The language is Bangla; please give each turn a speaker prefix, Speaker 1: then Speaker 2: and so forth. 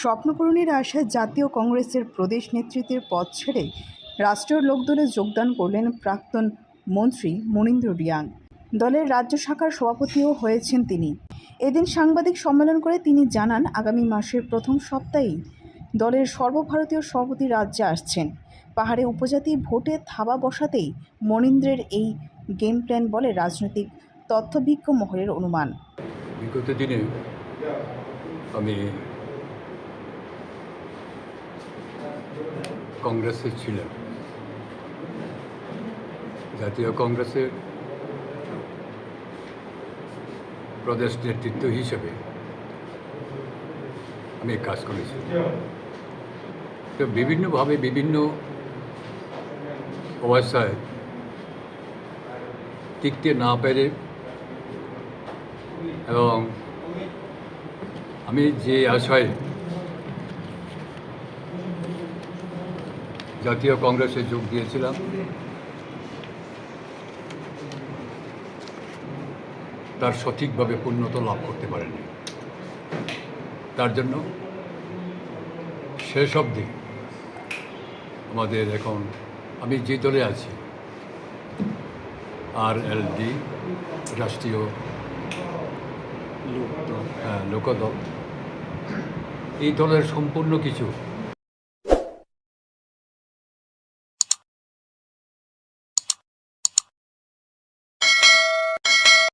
Speaker 1: স্বপ্নপূরণের আশায় জাতীয় কংগ্রেসের প্রদেশ নেতৃত্বের পদ ছেড়ে রাষ্ট্রীয় লোকদলে যোগদান করলেন প্রাক্তন মন্ত্রী মনীন্দ্র রিয়াং। দলের রাজ্য শাখার সভাপতিও হয়েছেন তিনি। এদিন সাংবাদিক সম্মেলন করে তিনি জানান, আগামী মাসের প্রথম সপ্তাহেই দলের সর্বভারতীয় সভাপতি রাজ্যে আসছেন। পাহাড়ে উপজাতি ভোটে থাবা বসাতেই মনীন্দ্রের এই গেম প্ল্যান বলে রাজনৈতিক তথ্যভিজ্ঞ মহলের অনুমান।
Speaker 2: বিগত দিনে আমি কংগ্রেসে ছিলেন। জাতীয় কংগ্রেসের প্রদেশ নেতৃত্ব হিসেবে আমি কাজ করেছি। তো বিভিন্নভাবে বিভিন্ন অবস্থায় টিকতে না পেরে এবং আমি যে আশায় জাতীয় কংগ্রেসে যোগ দিয়েছিলাম। তার সঠিকভাবে পূর্ণতা লাভ করতে পারেনি। তার জন্য শেষ অবধি আমাদের এখন আমি যে দলে আছি আর এল ডি রাষ্ট্রীয় হ্যাঁ, লোকদল এই দলের সম্পূর্ণ কিছু